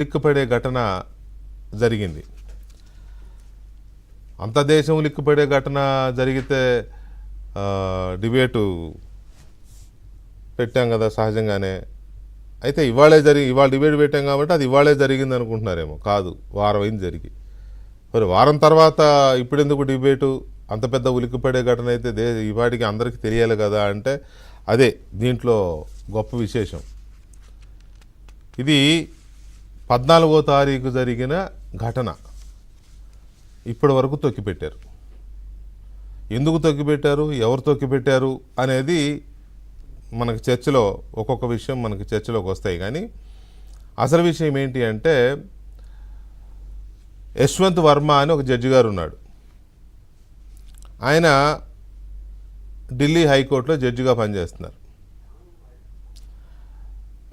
లిక్కుపడే ఘటన జరిగింది. అంత దేశం లిక్కుపడే ఘటన జరిగితే డిబేటు పెట్టాం కదా సహజంగానే. అయితే ఇవాళే జరిగి ఇవాళ డిబేట్ పెట్టాం కాబట్టి అది ఇవాళే జరిగింది అనుకుంటున్నారేమో. కాదు వారం అయింది జరిగి. మరి వారం తర్వాత ఇప్పుడెందుకు డిబేటు? అంత పెద్ద ఉలిక్కిపడే ఘటన అయితే దే ఇవాటికి అందరికీ తెలియాలి కదా అంటే అదే దీంట్లో గొప్ప విశేషం. ఇది పద్నాలుగో తారీఖు జరిగిన ఘటన ఇప్పటి వరకు తొక్కిపెట్టారు. ఎందుకు తొక్కిపెట్టారు? ఎవరు తొక్కిపెట్టారు? అనేది మనకి చర్చలో ఒక్కొక్క విషయం మనకి చర్చలోకి వస్తాయి. కానీ అసలు విషయం ఏంటి అంటే యశ్వంత్ వర్మ అని ఒక జడ్జి గారు ఉన్నాడు. ఆయన ఢిల్లీ హైకోర్టులో జడ్జిగా పనిచేస్తున్నారు.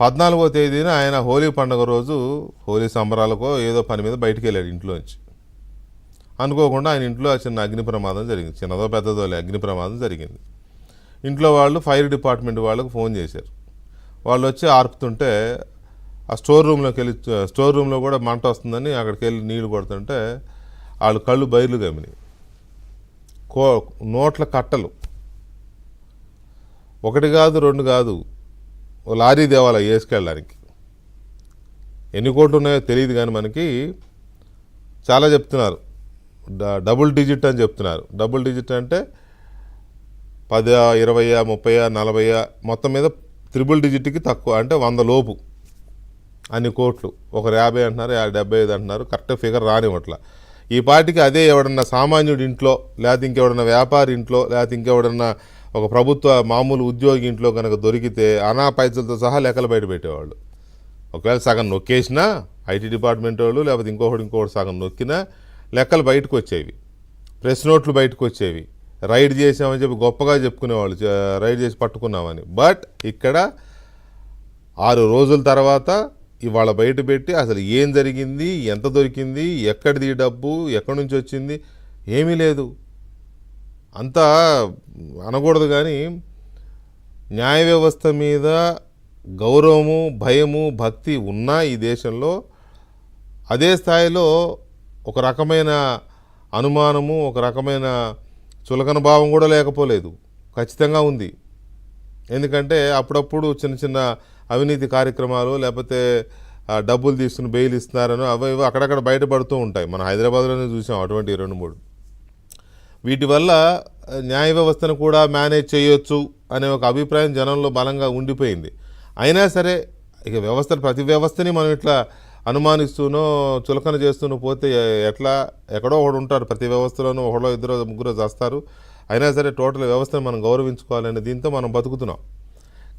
పద్నాలుగో తేదీన ఆయన హోలీ పండుగ రోజు హోలీ సంబరాలకో ఏదో పని మీద బయటికి వెళ్ళాడు ఇంట్లోంచి. అనుకోకుండా ఆయన ఇంట్లో చిన్న అగ్ని ప్రమాదం జరిగింది. చిన్నదో పెద్దదో లే అగ్ని ప్రమాదం జరిగింది. ఇంట్లో వాళ్ళు ఫైర్ డిపార్ట్మెంట్ వాళ్ళకు ఫోన్ చేశారు. వాళ్ళు వచ్చి ఆర్పుతుంటే ఆ స్టోర్ రూమ్లోకి వెళ్ళి స్టోర్ రూమ్లో కూడా మంట వస్తుందని అక్కడికి వెళ్ళి నీళ్ళు కొడుతుంటే వాళ్ళు కళ్ళు బయర్లు గమిని కో నోట్ల కట్టలు. ఒకటి కాదు రెండు కాదు ఓ లారీ దేవాలా వేసుకెళ్ళడానికి. ఎన్ని కోట్లు ఉన్నాయో తెలియదు కానీ మనకి చాలా చెప్తున్నారు. డబుల్ డిజిట్ అని చెప్తున్నారు. డబుల్ డిజిట్ అంటే పది ఇరవై ముప్పై నలభై మొత్తం మీద త్రిబుల్ డిజిట్కి తక్కువ అంటే వంద లోపు అన్ని కోట్లు. ఒకరు యాభై అంటున్నారు యా- డెబ్బై ఐదు అంటున్నారు కరెక్ట్ ఫిగర్ రానివ్వట్లా. ఈ పాటికి అదే ఎవడన్నా సామాన్యుడి ఇంట్లో లేకపోతే ఇంకెవడన్నా వ్యాపారి ఇంట్లో లేకపోతే ఇంకెవడన్నా ఒక ప్రభుత్వ మామూలు ఉద్యోగి ఇంట్లో కనుక దొరికితే అనా పైసలతో సహా లెక్కలు బయట పెట్టేవాళ్ళు. ఒకవేళ సగం నొక్కేసినా ఐటీ డిపార్ట్మెంట్ వాళ్ళు లేకపోతే ఇంకొకటి ఇంకొకటి సగం నొక్కినా లెక్కలు బయటకు వచ్చేవి. ప్రెస్ నోట్లు బయటకు వచ్చేవి. రైడ్ చేసామని చెప్పి గొప్పగా చెప్పుకునేవాళ్ళు రైడ్ చేసి పట్టుకున్నామని. బట్ ఇక్కడ ఆరు రోజుల తర్వాత ఇవాళ బయట పెట్టి అసలు ఏం జరిగింది ఎంత దొరికింది ఎక్కడిది డబ్బు ఎక్కడి నుంచి వచ్చింది ఏమీ లేదు. అంతా అనకూడదు కానీ న్యాయ వ్యవస్థ మీద గౌరవము భయము భక్తి ఉన్నా ఈ దేశంలో అదే స్థాయిలో ఒక రకమైన అనుమానము ఒక రకమైన చులకన భావం కూడా లేకపోలేదు. ఖచ్చితంగా ఉంది. ఎందుకంటే అప్పుడప్పుడు చిన్న చిన్న అవినీతి కార్యక్రమాలు లేకపోతే డబ్బులు తీసుకుని బెయిల్ ఇస్తున్నారని అవి అక్కడక్కడ బయటపడుతూ ఉంటాయి. మన హైదరాబాద్లోనే చూసాం అటువంటి రెండు మూడు. వీటి వల్ల న్యాయ వ్యవస్థను కూడా మేనేజ్ చేయొచ్చు అనే ఒక అభిప్రాయం జనంలో బలంగా ఉండిపోయింది. అయినా సరే ఇక వ్యవస్థ ప్రతి వ్యవస్థని మనం ఇట్లా అనుమానిస్తూనో చులకన చేస్తూనో పోతే ఎట్లా ఎక్కడో ఒకడు ఉంటారు ప్రతి వ్యవస్థలోనూ ఒకడో ఇద్దరు ముగ్గురు చేస్తారు. అయినా సరే టోటల్ వ్యవస్థను మనం గౌరవించుకోవాలనే దీంతో మనం బతుకుతున్నాం.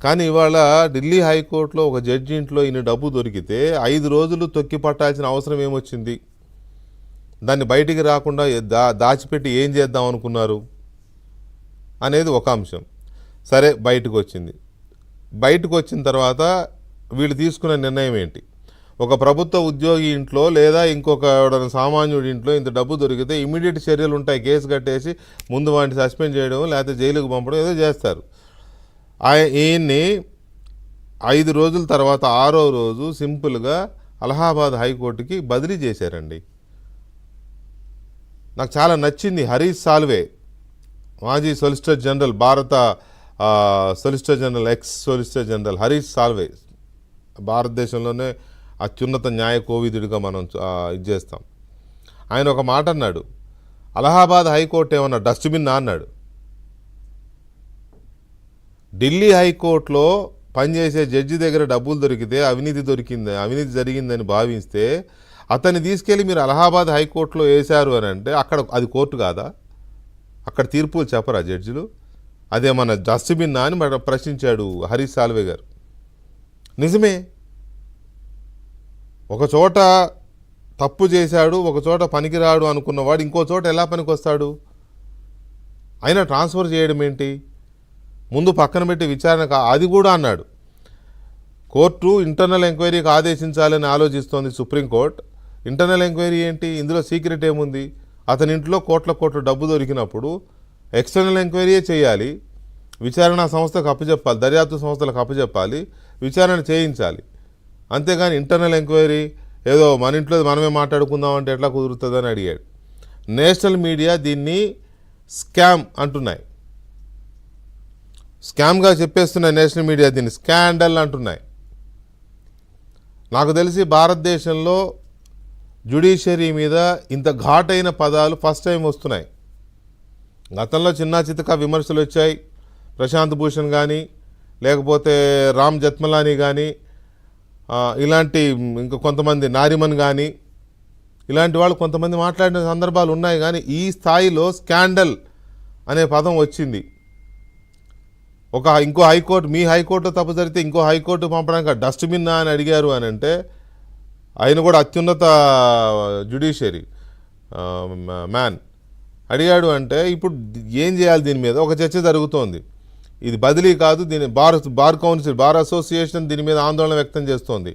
కానీ ఇవాళ ఢిల్లీ హైకోర్టులో ఒక జడ్జి ఇంట్లో ఇన్ని డబ్బు దొరికితే ఐదు రోజులు తొక్కి పట్టాల్సిన అవసరం ఏమొచ్చింది? దాన్ని బయటికి రాకుండా దా దాచిపెట్టి ఏం చేద్దాం అనుకున్నారు? అనేది ఒక అంశం. సరే బయటకు వచ్చింది బయటకు వచ్చిన తర్వాత వీళ్ళు తీసుకున్న నిర్ణయం ఏంటి? ఒక ప్రభుత్వ ఉద్యోగి ఇంట్లో లేదా ఇంకొక ఎవడైనా సామాన్యుడి ఇంట్లో ఇంత డబ్బు దొరికితే ఇమీడియట్ చర్యలు ఉంటాయి. కేసు కట్టేసి ముందు వాటిని సస్పెండ్ చేయడం లేకపోతే జైలుకు పంపడం ఏదో చేస్తారు. ఆయ ఈయన్ని ఐదు రోజుల తర్వాత ఆరో రోజు సింపుల్గా అలహాబాద్ హైకోర్టుకి బదిలీ చేశారండి. నాకు చాలా నచ్చింది హరీష్ సాల్వే మాజీ సొలిసిటర్ జనరల్ భారత solicitor general ex solicitor general Harish Salve. భారతదేశంలోనే అత్యున్నత న్యాయ కోవిదుడిగా మనం ఇది చేస్తాం. ఆయన ఒక మాట అన్నాడు అలహాబాద్ హైకోర్టు ఏమన్నా డస్ట్బిన్ అన్నాడు. ఢిల్లీ హైకోర్టులో పనిచేసే జడ్జి దగ్గర డబ్బులు దొరికితే అవినీతి దొరికింది అవినీతి జరిగిందని భావిస్తే అతన్ని తీసుకెళ్ళి మీరు అలహాబాద్ హైకోర్టులో వేశారు అని అంటే అక్కడ అది కోర్టు కాదా? అక్కడ తీర్పులు చెప్పరా జడ్జిలు? అదే మన డస్ట్బిన్నా అని మన ప్రశ్నించాడు హరీష్ సాల్వే గారు. నిజమే. ఒక చోట తప్పు చేశాడు ఒక చోట పనికిరాడు అనుకున్నవాడు ఇంకో చోట ఎలా పనికొస్తాడు? అయినా ట్రాన్స్ఫర్ చేయడం ఏంటి? ముందు పక్కన పెట్టి విచారణ కా- అది కూడా అన్నాడు. కోర్టు ఇంటర్నల్ ఎంక్వైరీకి ఆదేశించాలని ఆలోచిస్తోంది సుప్రీంకోర్టు. ఇంటర్నల్ ఎంక్వైరీ ఏంటి? ఇందులో సీక్రెట్ ఏముంది? అతని ఇంట్లో కోట్ల కోట్ల డబ్బు దొరికినప్పుడు ఎక్స్టర్నల్ ఎంక్వైరీయే చేయాలి. విచారణ సంస్థకు అప్పచెప్పాలి దర్యాప్తు సంస్థలకు అప్పచెప్పాలి విచారణ చేయించాలి. అంతేగాని ఇంటర్నల్ ఎంక్వైరీ ఏదో మన ఇంట్లో మనమే మాట్లాడుకుందాం అంటే ఎట్లా కుదురుతుందని అడిగాడు. నేషనల్ మీడియా దీన్ని స్కామ్ అంటున్నాయి. స్కామ్గా చెప్పేస్తున్నాయి నేషనల్ మీడియా దీన్ని. స్కాండల్ అంటున్నాయి. నాకు తెలిసి భారతదేశంలో జ్యుడిషియరీ మీద ఇంత ఘాటైన పదాలు ఫస్ట్ టైం వస్తున్నాయి. గతంలో చిన్న చితక విమర్శలు వచ్చాయి. ప్రశాంత్ భూషణ్ కానీ లేకపోతే రామ్ జత్మలాని కానీ ఇలాంటి ఇంకా కొంతమంది నారిమన్ కానీ ఇలాంటి వాళ్ళు కొంతమంది మాట్లాడిన సందర్భాలు ఉన్నాయి కానీ ఈ స్థాయిలో స్కాండల్ అనే పదం వచ్చింది. ఒక ఇంకో హైకోర్టు మీ హైకోర్టు తప్పు జరిగితే ఇంకో హైకోర్టు పంపడానికి డస్ట్బిన్ అని అడిగారు అని అంటే ఆయన కూడా అత్యున్నత జ్యుడిషియరీ మ్యాన్ అడిగాడు అంటే ఇప్పుడు ఏం చేయాలి దీని మీద? ఒక చర్చ జరుగుతోంది. ఇది బదిలీ కాదు దీని bar bar council bar association దీని మీద ఆందోళన వ్యక్తం చేస్తోంది.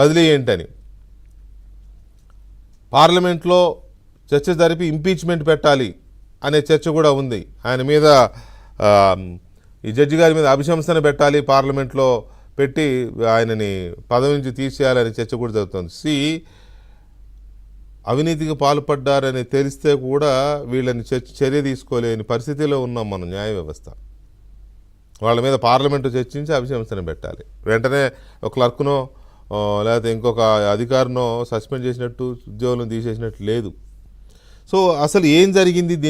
బదిలీ ఏంటని? పార్లమెంట్లో చర్చ జరిపి ఇంపీచ్మెంట్ పెట్టాలి అనే చర్చ కూడా ఉంది. ఆయన మీద ఈ జడ్జి గారి మీద అభిశంసన పెట్టాలి పార్లమెంట్లో. పెట్టి ఆయనని పదవి నుంచి తీసేయాలని చర్చ కూడా జరుగుతుంది. సి అవినీతికి పాల్పడ్డారని తెలిస్తే కూడా వీళ్ళని చర్చ- చర్య తీసుకోలేని పరిస్థితిలో ఉన్నాం మనం న్యాయ వ్యవస్థ. వాళ్ళ మీద పార్లమెంటు చర్చించి అభిశంసన పెట్టాలి. వెంటనే ఒక క్లర్క్నో లేకపోతే ఇంకొక అధికారినో సస్పెండ్ చేసినట్టు ఉద్యోగులను తీసేసినట్టు లేదు. సో అసలు ఏం జరిగింది దీని